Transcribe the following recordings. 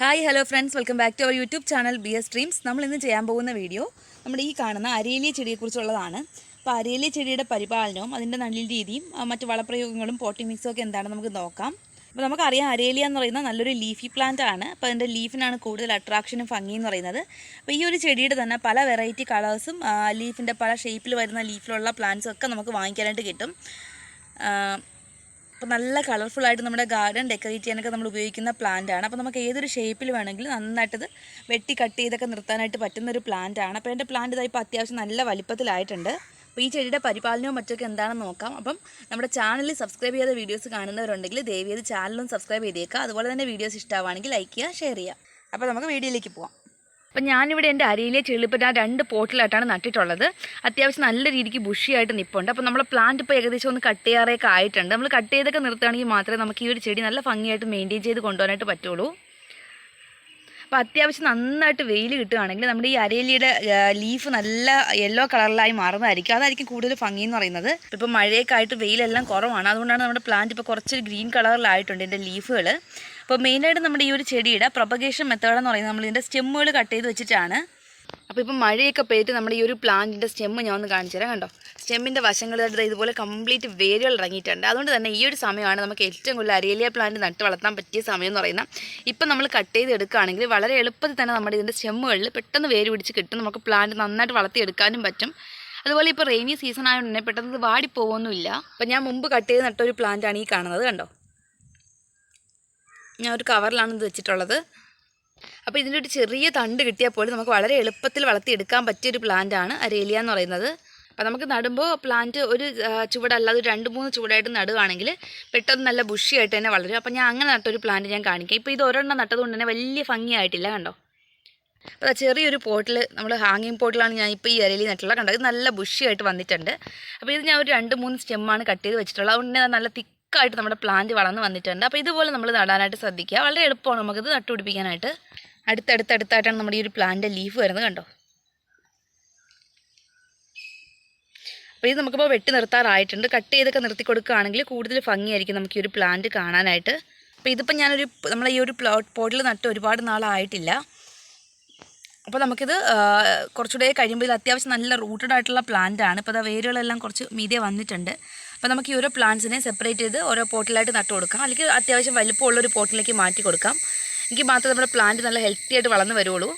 Hi hello friends welcome back to our YouTube channel B S dreams നമ്മൾ ഇന്ന് ചെയ്യാൻ പോകുന്ന വീഡിയോ നമ്മുടെ ഈ കാണുന്ന അരേലിയ ചെടിയെക്കുറിച്ചുള്ളതാണ്. അപ്പോൾ അരേലിയ ചെടിയുടെ പരിപാലനവും അതിന്റെ നല്ല രീതിയും മറ്റ് വളപ്രയോഗങ്ങളും പോട്ടിംഗ് മിക്സും ഒക്കെ എന്താണെന്ന് നമുക്ക് നോക്കാം. അപ്പോൾ നമുക്കറിയാം അരേലിയ എന്ന് പറയുന്നത് നല്ലൊരു ലീഫി പ്ലാന്റ് ആണ്. അപ്പോൾ അതിന്റെ ലീഫിനാണ് കൂടുതൽ അട്രാക്ഷനും ഭംഗി എന്ന് പറയുന്നത്. അപ്പോൾ ഈ ഒരു ചെടിയുടെ തന്നെ പല വെറൈറ്റി കളേഴ്സും ലീഫിന്റെ പല ഷേപ്പിൽ വരുന്ന ലീഫിലുള്ള പ്ലാന്റ്സും ഒക്കെ നമുക്ക് വാങ്ങിക്കാനായിട്ട് കിട്ടും. അപ്പോൾ നല്ല കളർഫുൾ ആയിട്ട് നമ്മുടെ ഗാർഡൻ ഡെക്കറേറ്റ് ചെയ്യാനൊക്കെ നമ്മൾ ഉപയോഗിക്കുന്ന പ്ലാന്റ് ആണ്. അപ്പോൾ നമുക്ക് ഏതൊരു ഷേപ്പിൽ വേണമെങ്കിലും നന്നായിട്ടത് വെട്ടി കട്ട് ചെയ്തൊക്കെ നിർത്താനായിട്ട് പറ്റുന്ന ഒരു പ്ലാന്റ് ആണ്. അപ്പോൾ എന്റെ പ്ലാന്റ് ഇതായി അത്യാവശ്യം നല്ല വലിപ്പത്തിലായിട്ടുണ്ട്. അപ്പോൾ ഈ ചെടിയുടെ പരിപാലനവും മറ്റൊക്കെ എന്താണെന്ന് നോക്കാം. അപ്പം നമ്മുടെ ചാനലിൽ സബ്സ്ക്രൈബ് ചെയ്ത വീഡിയോസ് കാണുന്നവരുണ്ടെങ്കിൽ ദയവ് ചെയ്ത് ചാനലും സബ്സ്ക്രൈബ് ചെയ്തേക്കുക അതുപോലെ തന്നെ വീഡിയോസ് ഇഷ്ടമാണെങ്കിൽ ലൈക്ക് ചെയ്യുക ഷെയർ ചെയ്യുക. അപ്പോൾ നമുക്ക് വീഡിയോയിലേക്ക് പോവാം. അപ്പം ഞാനിവിടെ എന്റെ അരിയിലെ ചെള്ളിപ്പോൾ ഞാൻ രണ്ട് പോട്ടിലായിട്ടാണ് നട്ടിട്ടുള്ളത്. അത്യാവശ്യം നല്ല രീതിക്ക് ബുഷിയായിട്ട് നിൽപ്പുണ്ട് അപ്പോൾ നമ്മൾ പ്ലാന്റ് ഇപ്പോൾ ഏകദേശം ഒന്ന് കട്ട് ചെയ്യാറൊക്കെ ആയിട്ടുണ്ട്. നമ്മൾ കട്ട് ചെയ്തൊക്കെ നിർത്തുകയാണെങ്കിൽ മാത്രമേ നമുക്ക് ഈ ഒരു ചെടി നല്ല ഭംഗിയായിട്ട് മെയിന്റെയിൻ ചെയ്ത് കൊണ്ടുപോകാനായിട്ട് പറ്റുള്ളൂ. അപ്പോൾ അത്യാവശ്യം നന്നായിട്ട് വെയിൽ കിട്ടുകയാണെങ്കിൽ നമ്മുടെ ഈ അരേലിയുടെ ലീഫ് നല്ല യെല്ലോ കളറിലായി മാറുന്നതായിരിക്കും. അതായിരിക്കും കൂടുതൽ ഭംഗി എന്ന് പറയുന്നത്. ഇപ്പോൾ മഴയൊക്കെ ആയിട്ട് വെയിലെല്ലാം കുറവാണ്. അതുകൊണ്ടാണ് നമ്മുടെ പ്ലാന്റ് ഇപ്പോൾ കുറച്ച് ഗ്രീൻ കളറിലായിട്ടുണ്ട് എന്റെ ലീഫുകൾ അപ്പോൾ മെയിനായിട്ട് നമ്മുടെ ഈ ഒരു ചെടിയുടെ പ്രൊപ്പഗേഷൻ മെത്തേഡ് എന്ന് പറയുന്നത് നമ്മൾ ഇതിന്റെ സ്റ്റെമ്മുകൾ കട്ട് ചെയ്ത് വെച്ചിട്ടാണ്. അപ്പോൾ ഇപ്പം മഴയൊക്കെ പെയ്തിട്ട് നമ്മുടെ ഈ ഒരു പ്ലാന്റിന്റെ സ്റ്റെമ്മ് ഞാൻ ഒന്ന് കാണിച്ചു തരാം കണ്ടോ? സ്റ്റെമ്മിന്റെ വശങ്ങളിലായിട്ട് ദേ ഇതുപോലെ കംപ്ലീറ്റ് വേരുകൾ ഇറങ്ങിയിട്ടുണ്ട്. അതുകൊണ്ട് തന്നെ ഈ ഒരു സമയമാണ് നമുക്ക് ഏറ്റവും കൂടുതൽ അരേലിയ പ്ലാന്റ് നട്ട് വളർത്താൻ പറ്റിയ സമയം എന്ന് പറയുന്നത്. ഇപ്പം നമ്മൾ കട്ട് ചെയ്ത് എടുക്കുകയാണെങ്കിൽ വളരെ എളുപ്പത്തിൽ തന്നെ നമ്മുടെ ഇതിന്റെ സ്റ്റെമ്മുകളിൽ പെട്ടെന്ന് വേര് പിടിച്ച് കിട്ടും. നമുക്ക് പ്ലാന്റ് നന്നായിട്ട് വളർത്തിയെടുക്കാനും പറ്റും. അതുപോലെ ഇപ്പോൾ റെയിനി സീസൺ ആയതുകൊണ്ട് തന്നെ പെട്ടെന്ന് വാടിപ്പോകുന്നില്ല അപ്പം ഞാൻ മുമ്പ് കട്ട് ചെയ്ത് നട്ട ഒരു പ്ലാന്റാണ് ഈ കാണുന്നത് കണ്ടോ? ഞാൻ ഒരു കവറിലാണ് ഇത് വെച്ചിട്ടുള്ളത്. അപ്പോൾ ഇതിന്റെ ഒരു ചെറിയ തണ്ട് കിട്ടിയാൽ പോലും നമുക്ക് വളരെ എളുപ്പത്തിൽ വളർത്തിയെടുക്കാൻ പറ്റിയ ഒരു പ്ലാന്റ് ആണ് അരേലിയ എന്ന് പറയുന്നത്. അപ്പോൾ നമുക്ക് നടുമ്പോൾ പ്ലാന്റ് ഒരു ചുവടല്ലാതെ ഒരു രണ്ട് മൂന്ന് ചുവടായിട്ട് നടുവാണെങ്കിൽ പെട്ടെന്ന് നല്ല ബുഷിയായിട്ട് തന്നെ വളരും. അപ്പോൾ ഞാൻ അങ്ങനെ നട്ടൊരു പ്ലാന്റ് ഞാൻ കാണിക്കാം. ഇപ്പോൾ ഇത് ഒരെണ്ണം നട്ടതുകൊണ്ട് തന്നെ വലിയ ഭംഗിയായിട്ടില്ല കണ്ടോ? അപ്പോൾ ചെറിയൊരു പോട്ടിൽ നമ്മൾ ഹാങ്ങിങ് പോട്ടിലാണ് ഞാൻ ഇപ്പോൾ ഈ അരലി നട്ടുള്ളത് കണ്ടത് നല്ല ബുഷിയായിട്ട് വന്നിട്ടുണ്ട്. അപ്പോൾ ഇത് ഞാൻ ഒരു രണ്ട് മൂന്ന് സ്റ്റെമ്മാണ് കട്ട് ചെയ്ത് വെച്ചിട്ടുള്ളത്. അതുകൊണ്ട് തന്നെ നല്ല തിക്കായിട്ട് നമ്മുടെ പ്ലാന്റ് വളർന്ന് വന്നിട്ടുണ്ട്. അപ്പോൾ ഇതുപോലെ നമ്മൾ നടാനായിട്ട് ശ്രദ്ധിക്കുക. വളരെ എളുപ്പമാണ് നമുക്കിത് നട്ടുപിടിപ്പിക്കാനായിട്ട്. അടുത്തടുത്തടുത്തായിട്ടാണ് നമ്മുടെ ഈ ഒരു പ്ലാന്റിന്റെ ലീഫ് വരുന്നത് കണ്ടോ? അപ്പോൾ ഇത് നമുക്കിപ്പോൾ വെട്ടി നിർത്താറായിട്ടുണ്ട്. കട്ട് ചെയ്തൊക്കെ നിർത്തി കൊടുക്കുകയാണെങ്കിൽ കൂടുതൽ ഭംഗിയായിരിക്കും നമുക്ക് ഈ ഒരു പ്ലാന്റ് കാണാനായിട്ട്. അപ്പോൾ ഇതിപ്പോൾ ഞാനൊരു നമ്മളെ ഈ ഒരു പ്ലോട്ട് പോട്ടിൽ നട്ട് ഒരുപാട് നാളായിട്ടില്ല. അപ്പോൾ നമുക്കിത് കുറച്ചുകൂടെ കഴിയുമ്പോൾ ഇത് അത്യാവശ്യം നല്ല റൂട്ടഡ് ആയിട്ടുള്ള പ്ലാന്റ് ആണ്. ഇപ്പോൾ അത് വേരുകളെല്ലാം കുറച്ച് മീതെ വന്നിട്ടുണ്ട്. അപ്പോൾ നമുക്ക് ഈ ഓരോ പ്ലാന്റ്സിനെ സെപ്പറേറ്റ് ചെയ്ത് ഓരോ പോട്ടിലായിട്ട് നട്ടു കൊടുക്കാം. അല്ലെങ്കിൽ അത്യാവശ്യം വലുപ്പമുള്ള ഒരു പോട്ടിലേക്ക് മാറ്റി കൊടുക്കാം. എങ്കിൽ മാത്രമേ നമ്മുടെ പ്ലാന്റ് നല്ല ഹെൽത്തി ആയിട്ട് വളർന്ന് വരുള്ളൂ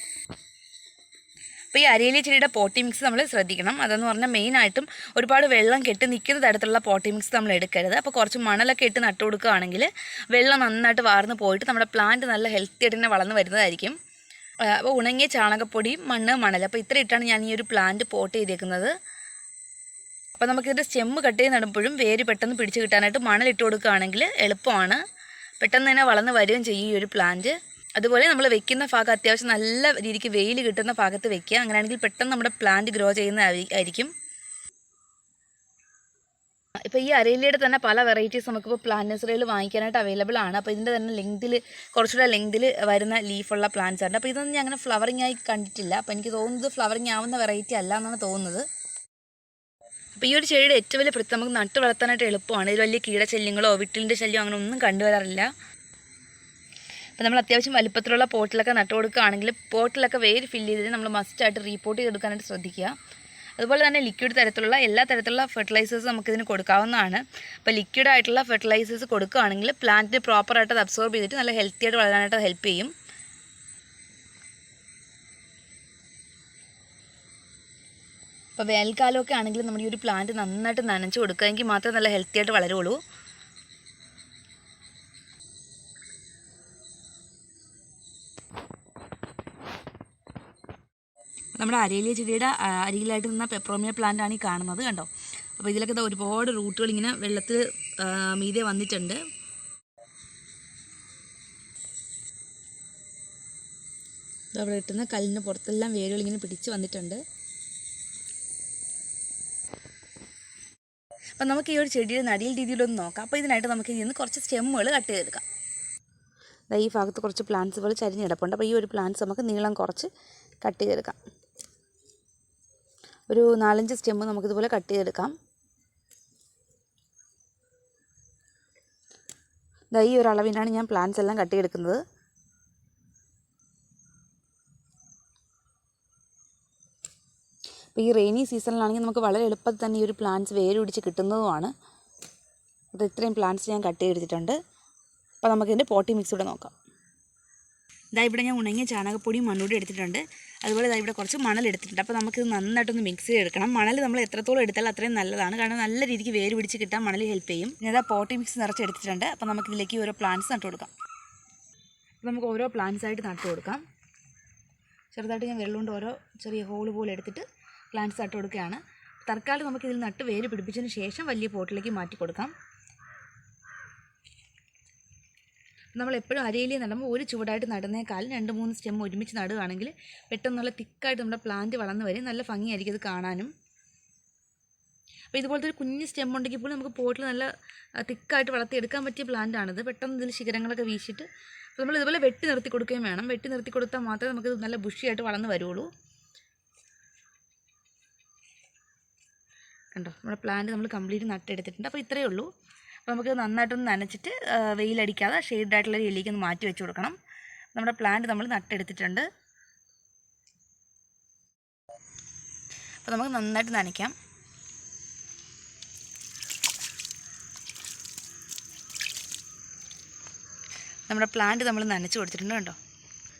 അപ്പോൾ ഈ അരയിലെ ചെടിയുടെ പോട്ടി മിക്സ് നമ്മൾ ശ്രദ്ധിക്കണം. അതെന്ന് പറഞ്ഞാൽ മെയിനായിട്ടും ഒരുപാട് വെള്ളം കെട്ടി നിൽക്കുന്ന തരത്തിലുള്ള പോട്ടി മിക്സ് നമ്മൾ എടുക്കരുത്. അപ്പോൾ കുറച്ച് മണലൊക്കെ ഇട്ട് നട്ടു കൊടുക്കുകയാണെങ്കിൽ വെള്ളം നന്നായിട്ട് വാർന്ന് പോയിട്ട് നമ്മുടെ പ്ലാന്റ് നല്ല ഹെൽത്തി ആയിട്ട് തന്നെ വളർന്ന് വരുന്നതായിരിക്കും. അപ്പോൾ ഉണങ്ങിയ ചാണകപ്പൊടി മണ്ണ് മണൽ. അപ്പോൾ ഇത്ര ഇട്ടാണ് ഞാൻ ഈ ഒരു പ്ലാന്റ് പോട്ട് ചെയ്തേക്കുന്നത്. അപ്പോൾ നമുക്കിതിന്റെ സ്റ്റെമ്മ് കട്ട് ചെയ്ത് നടുമ്പോഴും വേര് പെട്ടെന്ന് പിടിച്ച് കിട്ടാനായിട്ട് മണലിട്ട് കൊടുക്കുകയാണെങ്കിൽ എളുപ്പമാണ്. പെട്ടെന്ന് തന്നെ വളർന്ന് വരികയും ചെയ്യും ഈ ഒരു പ്ലാന്റ് അതുപോലെ നമ്മൾ വെക്കുന്ന ഭാഗം അത്യാവശ്യം നല്ല രീതിക്ക് വെയിൽ കിട്ടുന്ന ഭാഗത്ത് വെക്കുക. അങ്ങനെയാണെങ്കിൽ പെട്ടെന്ന് നമ്മുടെ പ്ലാന്റ് ഗ്രോ ചെയ്യുന്ന ആയിരിക്കും. ഇപ്പോൾ ഈ അരയിലയുടെ തന്നെ പല വെറൈറ്റീസ് നമുക്കിപ്പോൾ പ്ലാന്റ് നഴ്സറിയിൽ വാങ്ങിക്കാനായിട്ട് അവൈലബിൾ ആണ്. അപ്പോൾ ഇതിന്റെ തന്നെ ലെങ്തിൽ കുറച്ചുകൂടെ ലെങ്തിൽ വരുന്ന ലീഫുള്ള പ്ലാന്റ്സ് ഉണ്ട് അപ്പോൾ ഇതൊന്നും ഞാൻ അങ്ങനെ ഫ്ലവറിങ് ആയി കണ്ടിട്ടില്ല. അപ്പോൾ എനിക്ക് തോന്നുന്നത് ഫ്ലവറിംഗ് ആവുന്ന വെറൈറ്റി അല്ല എന്നാണ് തോന്നുന്നത്. അപ്പോൾ ഈ ഒരു ചെടിയുടെ ഏറ്റവും വലിയ പ്രത്യേകം നമുക്ക് നട്ട് വളർത്താനായിട്ട് എളുപ്പമാണ്. ഇതിൽ വലിയ കീടശല്യങ്ങളോ വിട്ടിലിന്റെ ശല്യമോ അങ്ങനെ ഒന്നും കണ്ടുവരാറില്ല അപ്പോൾ നമ്മൾ അത്യാവശ്യം വലുപ്പത്തിലുള്ള പോട്ടിലൊക്കെ നട്ട് കൊടുക്കുകയാണെങ്കിൽ പോട്ടിലൊക്കെ വേര് ഫില്ല് ചെയ്തിട്ട് നമ്മൾ മസ്റ്റായിട്ട് റീപോർട്ട് ചെയ്തെടുക്കാനായിട്ട് ശ്രദ്ധിക്കുക. അതുപോലെ തന്നെ ലിക്വിഡ് തരത്തിലുള്ള എല്ലാ തരത്തിലുള്ള ഫെർട്ടിലൈസേഴ്സ് നമുക്കിതിന് കൊടുക്കാവുന്നതാണ്. അപ്പോൾ ലിക്വിഡ് ആയിട്ടുള്ള ഫെർട്ടിലൈസേഴ്സ് കൊടുക്കുകയാണെങ്കിൽ പ്ലാന്റിന് പ്രോപ്പറായിട്ട് അത് അബ്സോർബ് ചെയ്തിട്ട് നല്ല ഹെൽത്തി ആയിട്ട് വളരാനായിട്ട് ഹെൽപ്പ് ചെയ്യും. അപ്പോൾ വേനൽക്കാലമൊക്കെ ആണെങ്കിൽ നമ്മുടെ ഈ ഒരു പ്ലാന്റ് നന്നായിട്ട് നനച്ച് കൊടുക്കുക എങ്കിൽ മാത്രമേ നല്ല ഹെൽത്തി ആയിട്ട് വളരുള്ളൂ. നമ്മുടെ അരേലിയ ചെടിയുടെ അരിയിലായിട്ട് നിന്ന പെപ്രോമിയ പ്ലാന്റ് ആണ് ഈ കാണുന്നത് കണ്ടോ? അപ്പോൾ ഇതിലൊക്കെ ഒരുപാട് റൂട്ടുകൾ ഇങ്ങനെ വെള്ളത്തിൽ മീതെ വന്നിട്ടുണ്ട്. അവിടെ കിട്ടുന്ന കല്ലിന് പുറത്തെല്ലാം വേരുകൾ ഇങ്ങനെ പിടിച്ച് വന്നിട്ടുണ്ട്. അപ്പം നമുക്ക് ഈ ഒരു ചെടിയുടെ നടിയിൽ രീതിയിലൊന്ന് നോക്കാം. അപ്പോൾ ഇതിനായിട്ട് നമുക്ക് ഇതിൽ നിന്ന് കുറച്ച് സ്റ്റെമ്മുകൾ കട്ട് ചെയ്തെടുക്കാം. ഈ ഭാഗത്ത് കുറച്ച് പ്ലാന്റ്സ് പോലെ ചരിഞ്ഞ് കിടപ്പുണ്ട്. അപ്പോൾ ഈ ഒരു പ്ലാന്റ്സ് നമുക്ക് നീളം കുറച്ച് കട്ട് ചെയ്തെടുക്കാം. ഒരു നാലഞ്ച് സ്റ്റെമ്മ് നമുക്കിതുപോലെ കട്ട് ചെയ്തെടുക്കാം. ഈ ഒരു അളവിനാണ് ഞാൻ പ്ലാന്റ്സ് എല്ലാം കട്ട് ചെയ്തെടുക്കുന്നത്. അപ്പോൾ ഈ റെയിനി സീസണിലാണെങ്കിൽ നമുക്ക് വളരെ എളുപ്പത്തിൽ തന്നെ ഈ ഒരു പ്ലാന്റ്സ് വേര് പിടിച്ച് കിട്ടുന്നതുമാണ്. അത് ഇത്രയും പ്ലാന്റ്സ് ഞാൻ കട്ട് ചെയ്തെടുത്തിട്ടുണ്ട്. അപ്പോൾ നമുക്കിതിന്റെ പോട്ടി മിക്സ് ഇവിടെ നോക്കാം. ഇതാ ഇവിടെ ഞാൻ ഉണങ്ങിയ ചാണകപ്പൊടിയും മണ്ണൂടി എടുത്തിട്ടുണ്ട്. അതുപോലെ ഇതാ ഇവിടെ കുറച്ച് മണൽ എടുത്തിട്ടുണ്ട്. അപ്പോൾ നമുക്കിത് നന്നായിട്ടൊന്ന് മിക്സ് ചെയ്തെടുക്കണം. മണൽ നമ്മൾ എത്രത്തോളം എടുത്താൽ അത്രയും നല്ലതാണ്. കാരണം നല്ല രീതിക്ക് വേര് പിടിച്ച് കിട്ടാൻ മണൽ ഹെൽപ്പ് ചെയ്യും. ഞാൻ ഇതാ പോട്ടി മിക്സ് നിറച്ച് എടുത്തിട്ടുണ്ട് അപ്പോൾ നമുക്കിതിലേക്ക് ഓരോ പ്ലാന്റ്സ് നട്ടു കൊടുക്കാം. അപ്പോൾ നമുക്ക് ഓരോ പ്ലാന്റ്സ് ആയിട്ട് നട്ടു കൊടുക്കാം. ചെറുതായിട്ട് ഞാൻ വെള്ളം കൊണ്ട് ഓരോ ചെറിയ ഹോൾ പോലെ എടുത്തിട്ട് പ്ലാന്റ്സ് നട്ട് കൊടുക്കുകയാണ്. തൽക്കാലം നമുക്ക് ഇതിൽ നട്ട് വേര് പിടിപ്പിച്ചതിന് ശേഷം വലിയ പോട്ടിലേക്ക് മാറ്റി കൊടുക്കാം. നമ്മൾ എപ്പോഴും അരയിലി നടുമ്പോൾ ഒരു ചുവടായിട്ട് നടുന്നേക്കാൾ രണ്ട് മൂന്ന് സ്റ്റെം ഒരുമിച്ച് നടുകയാണെങ്കിൽ പെട്ടെന്നുള്ള തിക്കായിട്ട് നമ്മുടെ പ്ലാന്റ് വളർന്നു വരും. നല്ല ഭംഗിയായിരിക്കും അത് കാണാനും. അപ്പോൾ ഇതുപോലത്തെ ഒരു കുഞ്ഞ് സ്റ്റെം ഉണ്ടെങ്കിൽ പോലും നമുക്ക് പോട്ടിൽ നല്ല തിക്കായിട്ട് വളർത്തിയെടുക്കാൻ പറ്റിയ പ്ലാന്റ് ആണിത്. പെട്ടെന്ന് ഇതിൽ ശിഖരങ്ങളൊക്കെ വീശിയിട്ട് അപ്പോൾ നമ്മൾ ഇതുപോലെ വെട്ടി നിർത്തി കൊടുക്കുകയും വേണം. വെട്ടി നിർത്തി കൊടുത്താൽ മാത്രമേ നമുക്ക് നല്ല ബുഷിയായിട്ട് വളർന്ന് വരുള്ളൂ. കണ്ടോ നമ്മുടെ പ്ലാന്റ് നമ്മൾ കംപ്ലീറ്റ് നട്ടെടുത്തിട്ടുണ്ട്. അപ്പോൾ ഇത്രയേ ഉള്ളൂ. അപ്പോൾ നമുക്ക് നന്നായിട്ടൊന്ന് നനച്ചിട്ട് വെയിലടിക്കാതെ ഷെയ്ഡ് ആയിട്ടുള്ള ഒരു ഒന്ന് മാറ്റി വെച്ച് കൊടുക്കണം. നമ്മുടെ പ്ലാന്റ് നമ്മൾ നട്ടെടുത്തിട്ടുണ്ട്. അപ്പോൾ നമുക്ക് നന്നായിട്ട് നനയ്ക്കാം. നമ്മുടെ പ്ലാന്റ് നമ്മൾ നനച്ച് കൊടുത്തിട്ടുണ്ട് കേട്ടോ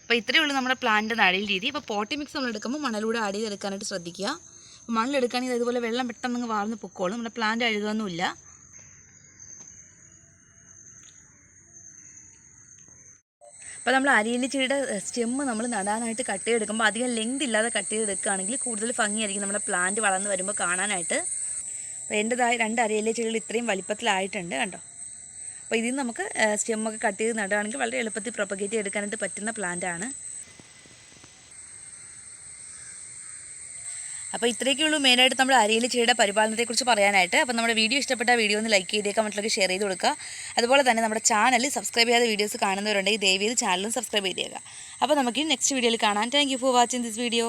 അപ്പോൾ ഇത്രയേ ഉള്ളൂ നമ്മുടെ പ്ലാന്റ് നടയിൽ രീതി. അപ്പോൾ പോട്ടി മിക്സ് നമ്മൾ എടുക്കുമ്പോൾ മണലൂടെ ആഡ് ചെയ്തെടുക്കാനായിട്ട് ശ്രദ്ധിക്കുക. അപ്പോൾ മണ്ണിലെടുക്കുകയാണെങ്കിൽ ഇതുപോലെ വെള്ളം പെട്ടെന്ന് വാർന്ന് പൊക്കോളും. നമ്മുടെ പ്ലാന്റ് അഴുകുകയൊന്നുമില്ല അപ്പോൾ നമ്മൾ അരിയലിച്ചിയുടെ സ്റ്റെമ്മ് നമ്മൾ നടാനായിട്ട് കട്ട് ചെയ്തെടുക്കുമ്പോൾ അധികം ലെങ്ത് ഇല്ലാതെ കട്ട് ചെയ്തെടുക്കുകയാണെങ്കിൽ കൂടുതൽ ഭംഗിയായിരിക്കും നമ്മുടെ പ്ലാന്റ് വളർന്ന് വരുമ്പോൾ കാണാനായിട്ട്. അപ്പോൾ എന്റെതായ രണ്ട് അരിയലി ചെടികൾ ഇത്രയും വലിപ്പത്തിലായിട്ടുണ്ട് കണ്ടോ? അപ്പോൾ ഇതിൽ നമുക്ക് സ്റ്റെമ്മൊക്കെ കട്ട് ചെയ്ത് നടുകയാണെങ്കിൽ വളരെ എളുപ്പത്തിൽ പ്രൊപ്പഗേറ്റ് ചെയ്തെടുക്കാനായിട്ട് പറ്റുന്ന പ്ലാന്റ് ആണ്. അപ്പോൾ ഇത്രയൊക്കെ ഉള്ളൂ മെയിനായിട്ട് നമ്മൾ അരിയിൽ ചെടിയുടെ പരിപാലനത്തെക്കുറിച്ച് പറയാനായിട്ട്. അപ്പോൾ നമ്മുടെ വീഡിയോ ഇഷ്ടപ്പെട്ട വീഡിയോ ഒന്ന് ലൈക്ക് ചെയ്തേക്കാം മറ്റുള്ളവർക്ക് ഷെയർ ചെയ്ത് കൊടുക്കുക. അതുപോലെ തന്നെ നമ്മുടെ ചാനൽ സബ്സ്ക്രൈബ് ചെയ്യാത്ത വീഡിയോസ് കാണുന്നവരുണ്ടെങ്കിൽ ദയവ് ചെയ്ത് ചാനലും സബ്സ്ക്രൈബ് ചെയ്തേക്കുക അപ്പോൾ നമുക്ക് നെക്സ്റ്റ് വീഡിയോയിൽ കാണാം. Thank for watching this video